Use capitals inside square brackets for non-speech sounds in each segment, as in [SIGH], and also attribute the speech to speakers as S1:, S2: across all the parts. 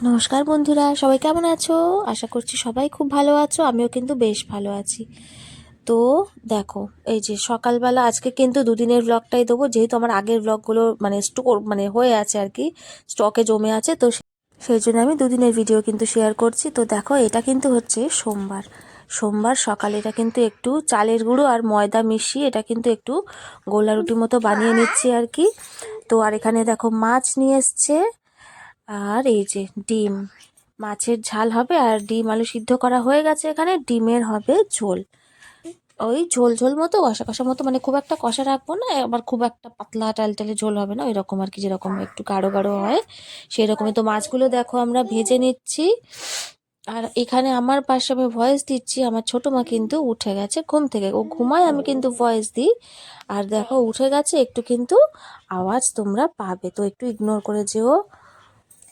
S1: নমস্কার বন্ধুরা, সবাই কেমন আছো? আশা করছি সবাই খুব ভালো আছো, আমিও কিন্তু বেশ ভালো আছি। তো দেখো, এই যে সকালবেলা, আজকে কিন্তু দুদিনের ব্লগটাই দেবো, যেহেতু আমার আগের ব্লগগুলো মানে স্টোর মানে হয়ে আছে আর কি স্টকে জমে আছে, তো সেই জন্য আমি দুদিনের ভিডিও কিন্তু শেয়ার করছি। তো দেখো, এটা কিন্তু হচ্ছে সোমবার। সোমবার সকালে এটা কিন্তু একটু চালের গুঁড়ো আর ময়দা মিশিয়ে এটা কিন্তু একটু গোলা রুটির মতো বানিয়ে নিচ্ছি আর কি। তো আর এখানে দেখো মাছ নিয়ে এসছে আর এই যে ডিম, মাছের ঝাল হবে আর ডিম আলু সিদ্ধ করা হয়ে গেছে এখানে, ডিমের হবে ঝোল। ওই ঝোল ঝোল মতো, কষা কষা মতো মানে খুব একটা কষা রাখব না, আবার খুব একটা পাতলা টালটালে ঝোল হবে না ওই রকম আর কি যেরকম একটু গাঢ় গাঢ় হয় সেই রকমই তো মাছগুলো দেখো, আমরা ভেজে নিচ্ছি। আর এখানে আমার পাশে আমি ভয়েস দিচ্ছি, আমার ছোট মা কিন্তু উঠে গেছে ঘুম থেকে। ও ঘুমায়, আমি কিন্তু ভয়েস দিই। আর দেখো, উঠে গেছে, একটু কিন্তু আওয়াজ তোমরা পাবে। তো একটু ইগনোর করে যেও।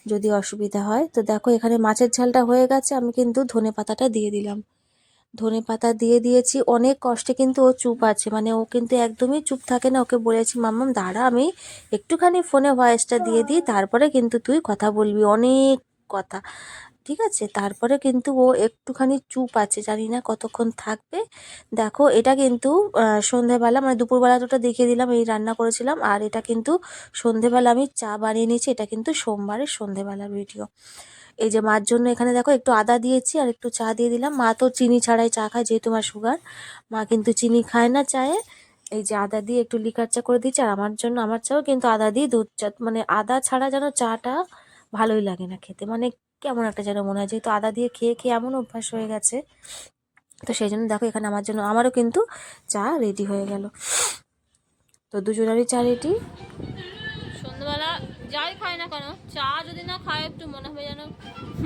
S1: যদি অসুবিধা হয়। তো দেখো, এখানে মাছের ঝালটা হয়ে গেছে। আমি কিন্তু ধনে পাতাটা দিয়ে দিলাম। ধনে পাতা দিয়ে দিয়েছি। অনেক কষ্টে কিন্তু ও চুপ আছে। মানে ও কিন্তু একদমই চুপ থাকে না। ওকে বলেছি, মাম্মাম, দাঁড়া, আমি একটুখানি ফোনে ভয়েসটা দিয়ে দিই। তারপরে কিন্তু তুই কথা বলবি। অনেক কথা। ঠিক আছে? তারপরে কিন্তু ও একটুখানি চুপ আছে, জানি না কতক্ষণ থাকবে। দেখো, এটা কিন্তু সন্ধেবেলা মানে দুপুরবেলা ওটা দেখিয়ে দিলাম, এই রান্না করেছিলাম। আর এটা কিন্তু সন্ধেবেলা আমি চা বানিয়ে নিয়েছি, এটা কিন্তু সোমবারের সন্ধেবেলার ভিডিও এই যে মার জন্য এখানে দেখো, একটু আদা দিয়েছি আর একটু চা দিয়ে দিলাম। মা তো চিনি ছাড়াই চা খায়, যেহেতু আমার সুগার মা কিন্তু চিনি খায় না চায়ে। এই যে আদা দিয়ে একটু লিকার চা করে দিচ্ছি আর আমার জন্য, আমার চাও কিন্তু আদা দিয়ে দুধ চা মানে আদা ছাড়া যেন চাটা ভালোই লাগে না খেতে। মানে কেমন একটা যেন মনে হয়। যেহেতু আদা দিয়ে খেয়ে খেয়ে এমন অভ্যাস হয়ে গেছে। তো সেই জন্য দেখো এখানে আমার জন্য, আমারও কিন্তু চা রেডি হয়ে গেল। তো দুজনেরই চা রেডি
S2: সন্ধ্যাবেলা যাই খাই না কেন, চা যদি না খাই একটু মনে হবে যেন,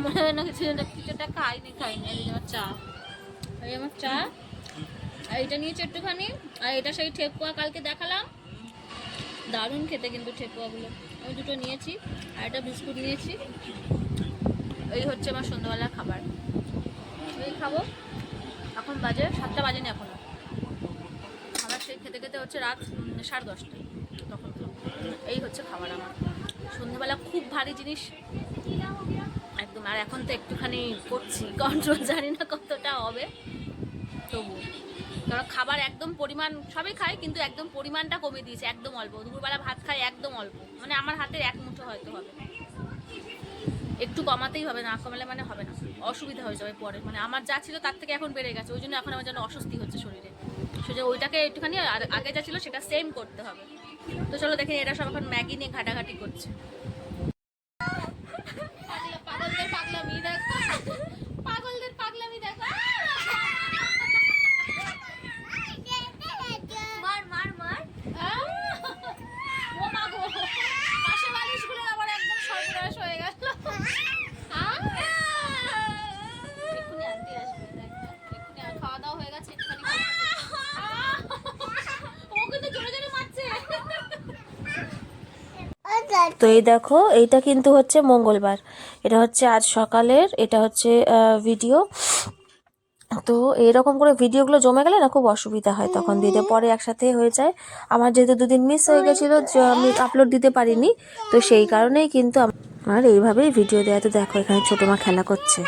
S2: মনে হয় না কিছু যেন কিছুটা খাইনি খাইনি। এই আমার চা। এই আমার চা। আর এটা নিয়েছি একটুখানি। আর এটা সেই ঠেকুয়া কালকে দেখালাম। দারুণ খেতে কিন্তু ঠেকুয়াগুলো। আমি দুটো নিয়েছি। আর একটা বিস্কুট নিয়েছি। এই হচ্ছে আমার সন্ধ্যাবেলার খাবার। এই খাব। এখন বাজে সাতটা বাজেনি এখনও। খাবার সেই খেতে খেতে হচ্ছে রাত সাড়ে দশটা। তখন এই হচ্ছে খাবার আমার। সন্ধ্যাবেলা খুব ভারী জিনিস। একদম, আর এখন তো একটুখানি করছি। কন্ট্রোল জানি না কতটা হবে। তবু। কারণ খাবার একদম পরিমাণ সবই খাই কিন্তু একদম পরিমাণটা কমে দিয়েছে। একদম অল্প। দুপুরবেলা ভাত খাই একদম অল্প। মানে আমার হাতের এক মুঠো হয়তো হবে। একটু কমাতেই হবে, না কমালে মানে হবে না। অসুবিধা হয়ে যাবে পরে। মানে আমার যা ছিল তার থেকে এখন বেড়ে গেছে, ওই জন্য এখন আমার যেন অস্বস্তি হচ্ছে শরীরে। সেটা ওইটাকে একটুখানি আগে যা ছিল সেটা সেম করতে হবে। তো চলো দেখেন এরা সব এখন ম্যাগি নিয়ে ঘাটাঘাটি করছে পাগলা- পাগলদের পাগলামি দেখো পাগলদের পাগলামি দেখো মার মার মার ও মা গো পাশে বালিশগুলো আবার একদম সর্বনাশ হয়ে গেল এক্ষুনি আন্টি আসবে দেখ, এক্ষুনি আর খাওয়া দাওয়া হয়ে গেছে একটুখানি ও কিন্তু জোরে জোরে মারছে
S1: তো এই দেখো, এইটা কিন্তু হচ্ছে মঙ্গলবার। এটা হচ্ছে আজ সকালের, এটা হচ্ছে ভিডিও তো এরকম করে ভিডিওগুলো জমে গেলে না খুব অসুবিধা হয় তখন। দিতে পরে একসাথে হয়ে যায়। আমার যেহেতু দুদিন মিস হয়ে গেছিল আমি আপলোড দিতে পারিনি। তো সেই কারণেই কিন্তু আমার এইভাবেই ভিডিও দেওয়া তো দেখো, এখানে ছোটো মা খেলা করছে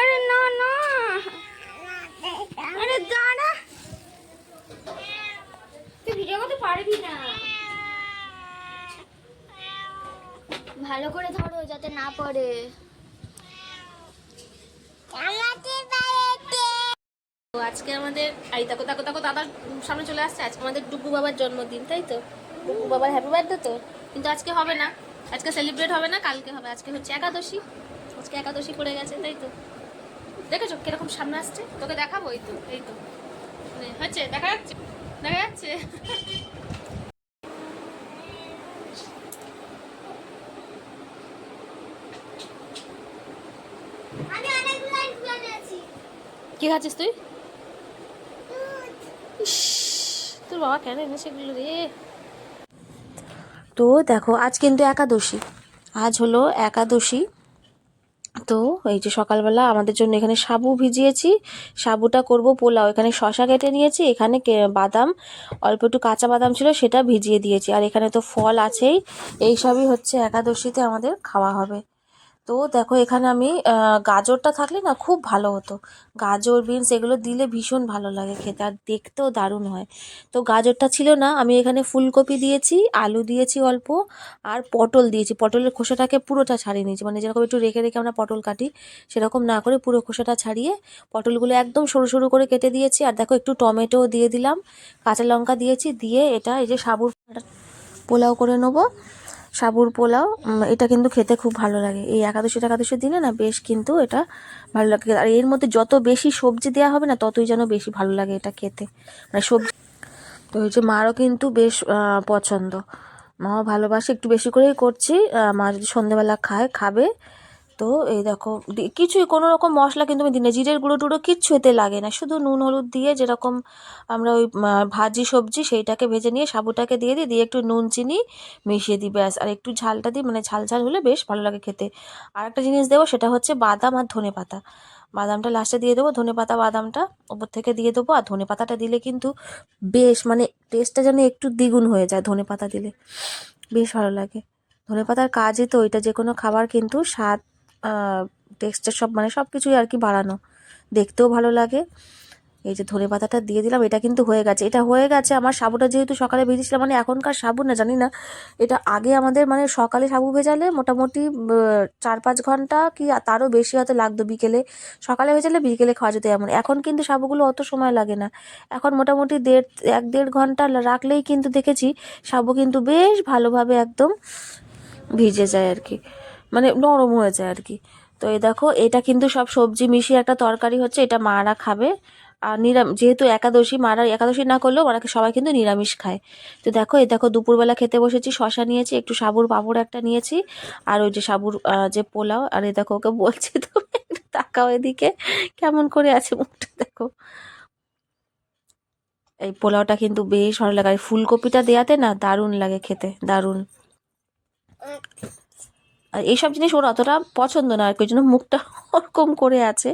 S2: আরে না না আরে দাঁড়া তুই ভিডিও করতে পারবি না
S3: ভালো করে ধরো যাতে না পড়ে।
S2: তো আজকে আমাদের আই তাকো তাকো তাকো দাদার সামনে চলে আসছে। আজকে আমাদের ডুগু বাবার জন্মদিন তাই তো? ডুগু বাবার হ্যাপি বার্থডে তো? কিন্তু আজকে হবে না। আজকে সেলিব্রেট হবে না কালকে হবে। আজকে হচ্ছে একাদশী। আজকে একাদশী পড়ে গেছে তাই তো? দেখেছ কীরকম সামনে আসছে? তোকে দেখাবো এই তো এই তো। হচ্ছে দেখা যাচ্ছে দেখা যাচ্ছে। কি খাচ্ছিস তুই? তোর বাবা কেন এনেছে এগুলো রে?
S1: তো দেখো আজ কিন্তু একাদশী। আজ হলো একাদশী। তো এই যে সকালবেলা আমাদের জন্য এখানে সাবু ভিজিয়েছি। সাবুটা করব পোলাও। এখানে শশা কেটে নিয়েছি এখানে কে- বাদাম অল্প একটু কাঁচা বাদাম ছিল সেটা ভিজিয়ে দিয়েছি। আর এখানে তো ফল আছেই। এই সবই হচ্ছে একাদশীতে আমাদের খাওয়া হবে। তো দেখো এখানে আমি গাজরটা থাকলে না খুব ভালো হতো। গাজর, বিনস এগুলো দিলে ভীষণ ভালো লাগে খেতে আর দেখতেও দারুণ হয়। তো গাজরটা ছিল না, আমি এখানে ফুলকপি দিয়েছি, আলু দিয়েছি অল্প আর পটল দিয়েছি। পটলের খোসাটাকে পুরোটা ছাড়িয়ে নিয়েছি। মানে যেরকম একটু রেখে রেখে আমরা পটল কাটি, সেরকম না করে পুরো খোসাটা ছাড়িয়ে পটলগুলো একদম সরু সরু করে কেটে দিয়েছি। আর দেখো একটু টমেটো দিয়ে দিলাম, কাঁচা লঙ্কা দিয়েছি, দিয়ে এটা এই যে সাবুর পোলাও করে নেব। সাবুর পোলাও এটা কিন্তু খেতে খুব ভালো লাগে। এই একাদশী একাদশীর দিনে না বেশ কিন্তু এটা ভালো লাগে। আর এর মধ্যে যত বেশি সবজি দেওয়া হবে না, ততই যেন বেশি ভালো লাগে এটা খেতে। মানে সবজি তো হচ্ছে মারও কিন্তু বেশ পছন্দ। মাও ভালোবাসে, একটু বেশি করেই করছি। মা যদি সন্ধেবেলা খায়, খাবে। তো এই দেখো কিছুই কোনো রকম মশলা কিন্তু আমি দিই না জিরের গুঁড়ো টুড়ো কিচ্ছু এতে লাগে না। শুধু নুন, হলুদ দিয়ে যেরকম আমরা ওই ভাজি সবজি সেইটাকে ভেজে নিয়ে সাবুটাকে দিয়ে দিই, দিয়ে একটু নুন, চিনি মিশিয়ে দিই, ব্যাস। আর একটু ঝালটা দিই মানে ঝাল ঝাল হলে বেশ ভালো লাগে খেতে। আর একটা জিনিস দেবো, সেটা হচ্ছে বাদাম আর ধনে পাতা। বাদামটা লাস্টে দিয়ে দেবো, ধনে পাতা, বাদামটা ওপর থেকে দিয়ে দেবো। আর ধনে পাতাটা দিলে কিন্তু বেশ মানে টেস্টটা যেন একটু দ্বিগুণ হয়ে যায় ধনে পাতা দিলে। বেশ ভালো লাগে। ধনে পাতার কাজই তো ওইটা, যে কোনো খাবার কিন্তু স্বাদ টেক্সচার সব মানে সব কিছুই আর কি বাড়ানো। দেখতেও ভালো লাগে। এই যে ধনে পাতাটা দিয়ে দিলাম, এটা কিন্তু হয়ে গেছে। এটা হয়ে গেছে, আমার সাবুটা যেহেতু সকালে ভেজেছিলাম মানে এখনকার সাবু না, জানি না। এটা আগে আমাদের মানে সকালে সাবু ভেজালে মোটামুটি চার পাঁচ ঘণ্টা কি তারও বেশি হয়তো লাগতো বিকেলে। সকালে ভেজালে বিকেলে খাওয়া যেত এমন। এখন কিন্তু সাবুগুলো অত সময় লাগে না। এখন মোটামুটি দেড়, এক দেড় ঘণ্টা রাখলেই কিন্তু দেখেছি, সাবু কিন্তু বেশ ভালোভাবে একদম ভিজে যায় আর কি। মানে নরম হয়ে যায় আর কি। তো এই দেখো, এটা কিন্তু সব সবজি মিশিয়ে একটা তরকারি হচ্ছে, এটা মারা খাবে। আর নিরাম, যেহেতু একাদশী, মারা, একাদশী না করলেও ওরা সবাই কিন্তু নিরামিষ খায়। তো দেখো, এই দেখো, দুপুরবেলা খেতে বসেছি শশা নিয়েছি, একটু সাবুর পাঁপড় একটা নিয়েছি, আর ওই যে সাবুর যে পোলাও, আর এই দেখো, ওকে বলছি [LAUGHS] তো একটু তাকাও এদিকে, কেমন করে আছে মুখটা দেখো। এই পোলাওটা কিন্তু বেশ ভালো লাগে, আর ফুলকপিটা দেওয়াতে না দারুণ লাগে খেতে, দারুণ। আর এইসব জিনিস ওর অতটা পছন্দ না আর কি জন্য মুখটা [LAUGHS] ওরকম করে আছে।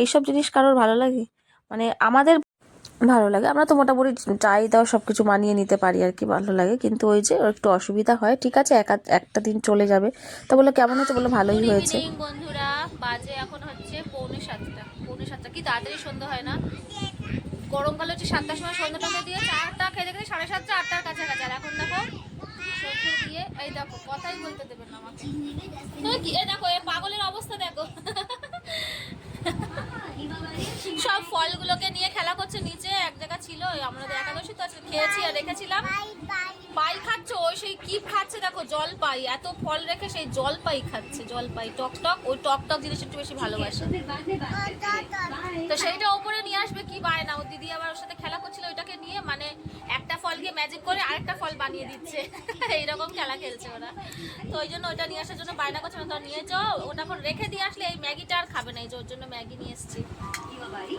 S1: এইসব জিনিস কারোর ভালো লাগে? মানে আমাদের ভালো লাগে। আমরা তো মোটামুটি চাই দাও সব কিছু মানিয়ে নিতে পারি আর কি ভালো লাগে। কিন্তু ওই যে ওর একটু অসুবিধা হয় ঠিক আছে একা একটা দিন চলে যাবে। তো বলল কেমন হচ্ছে বলল ভালোই হয়েছে।
S2: বন্ধুরা। বাজে এখন হচ্ছে পৌনে সাতটা পৌনে সাতটা। কি তাড়াতাড়ি সন্ধ্যা হয় না? গরমকালে হচ্ছে সাতটার সময় সন্ধ্যাটাকে দিয়ে চারটা খেতে খেতে সাড়ে সাতটা আটটার কাছাকাছি। আর এখন দেখো পাগলের অবস্থা দেখো। সব ফলগুলোকে নিয়ে খেলা করছে নিচে, এক জায়গা ছিল, ওই আমাদের একাদশী, তো খেয়েছি আর রেখেছিলাম। পাই খাচ্ছে? ওই সেই কি খাচ্ছে দেখো জল পাই এত ফল রেখে সেই জল পাই খাচ্ছে জল পাই টক টক, ওই টক টক জিনিস একটু বেশি ভালোবাসে। তো সেইটা ওপরে নিয়ে আসবে, কি পায় না ও দিদি আবার ওর সাথে খেলা করছিল, ওইটাকে নিয়ে মানে একটা ফল দিয়ে ম্যাজিক করে আরেকটা ফল বানিয়ে দিচ্ছে। [LAUGHS] এইরকম খেলা খেলছে ওরা। তো ওই জন্য ওইটা নিয়ে আসার জন্য বায়না করছে তো নিয়ে যাও, ওটা এখন রেখে দিয়ে আসলে এই ম্যাগিটা আর খাবে না। এই যে ওর জন্য ম্যাগি নিয়ে এসেছি।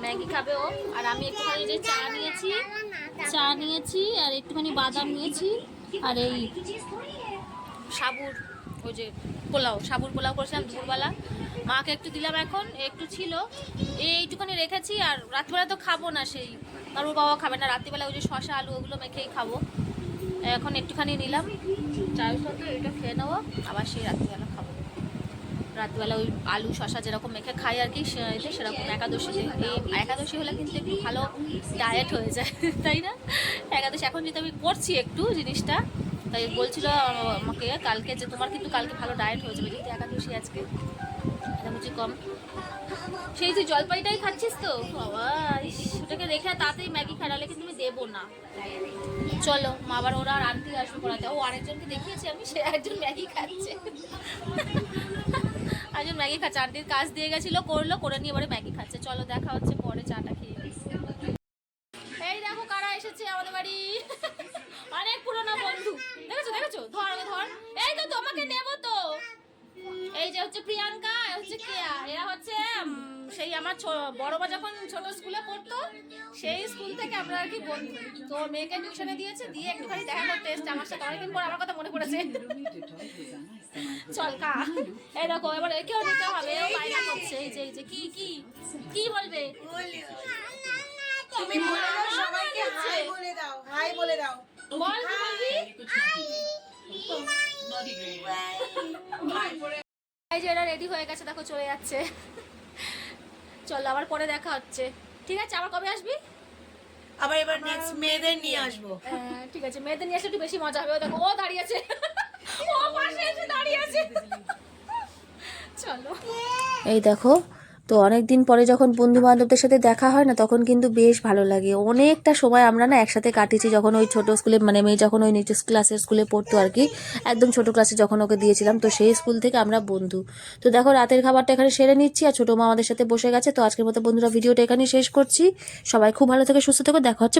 S2: ম্যাগি খাবে ও। আর আমি একটুখানি যে চা নিয়েছি চা নিয়েছি আর একটুখানি বাদাম নিয়েছি আর এই সাবুর, ওই যে পোলাও, সাবুর পোলাও করেছিলাম দুপুরবেলা। মাকে একটু দিলাম এখন, একটু ছিল। এইটুখানি রেখেছি আর রাত্রিবেলা তো খাব না সেই। আর ওর বাবা খাবে না। রাত্রিবেলা ওই যে শশা আলু, ওগুলো মেখেই খাব। এখন একটুখানি নিলাম, চায়ের সাথে এটা খেয়ে নেব, আবার সেই রাত্রিবেলা খাব। রাত্রিবেলা ওই আলু শশা যেরকম মেখে খাই আর কি সেরকম একাদশী এই একাদশী হলে কিন্তু একটু ভালো ডায়েট হয়ে যায়, [LAUGHS] তাই না? একাদশী, এখন যেহেতু আমি করছি একটু জিনিসটা, তাই বলছিল আমাকে কালকে যে তোমার কিন্তু কালকে ভালো ডায়েট হয়ে যাবে, যেহেতু একাদশী আজকে। এটা কম। সেই তুই জলপাইটাই খাচ্ছিস তো? ওটাকে রেখে তাড়াতাড়ি ম্যাগি খাওয়ালে কিন্তু আমি দেবো না। চলো, মা আবার ওরা আর আন্টি আসবে পড়াতে। ও আরেকজনকে দেখিয়েছি আমি, সে একজন ম্যাগি খাচ্ছে। একজন ম্যাগি খাচ্ছে। আন্টির কাজ দিয়ে গেছিল, করল, করে নিয়ে এবারে ম্যাগি খাচ্ছে। চলো, দেখা হচ্ছে পরে চাটা খেয়ে এই দেখো কারা এসেছে আমাদের বাড়ি। অনেক পুরনো বন্ধু। দেখেছ দেখেছ? ধর ধর। এই তো তোমাকে নেব তো। এই যে হচ্ছে প্রিয়াঙ্কা হচ্ছে কেয়া এরা হচ্ছে সেই আমার বড় মা যখন ছোট স্কুলে পড়তো সেই স্কুল থেকে আমরা আর কি বন্ধু। তো মেয়েকে টিউশনে দিয়েছে দিয়ে একটুখানি দেখা করতে এসছে। আমার সাথে অনেকদিন পর আমার কথা মনে পড়েছে। চল কা এই দেখো এবার একেও নিতে হবে এও বাইরে করছে। এই যে এই যে কি কি? কি বলবে?
S4: তুমি বলে দাও সবাইকে হাই বলে দাও হাই বলে দাও।
S2: বল বলবি? এই যে এরা রেডি হয়ে গেছে দেখো চলে যাচ্ছে। চল আবার পরে দেখা হচ্ছে। ঠিক আছে আবার কবে আসবি?
S4: আবার এবার নেক্সট মেয়েদের নিয়ে আসব।
S2: হ্যাঁ, ঠিক আছে মেয়েদের নিয়ে আসলে একটু বেশি মজা হবে। ও দেখো ও দাঁড়িয়ে আছে। ও পাশে এসে দাঁড়িয়ে আছে। চলো।
S1: এই দেখো তো অনেক দিন পরে যখন বন্ধু বান্ধবদের সাথে দেখা হয় না, তখন কিন্তু বেশ ভালো লাগে। অনেকটা সময় আমরা না একসাথে কাটিয়েছি যখন ওই ছোট স্কুলে মানে মেয়ে যখন ওই নিচু ক্লাসের স্কুলে পড়তো আর কি, একদম ছোট ক্লাসে যখন ওকে দিয়েছিলাম, তো সেই স্কুল থেকে আমরা বন্ধু। তো দেখো রাতের খাবারটা এখানে সেরে নিচ্ছি আর ছোটো মা আমাদের সাথে বসে গেছে। তো আজকের মতো বন্ধুরা ভিডিওটা এখানেই শেষ করছি। সবাই খুব ভালো থেকে, সুস্থ থেকে, দেখা হচ্ছে।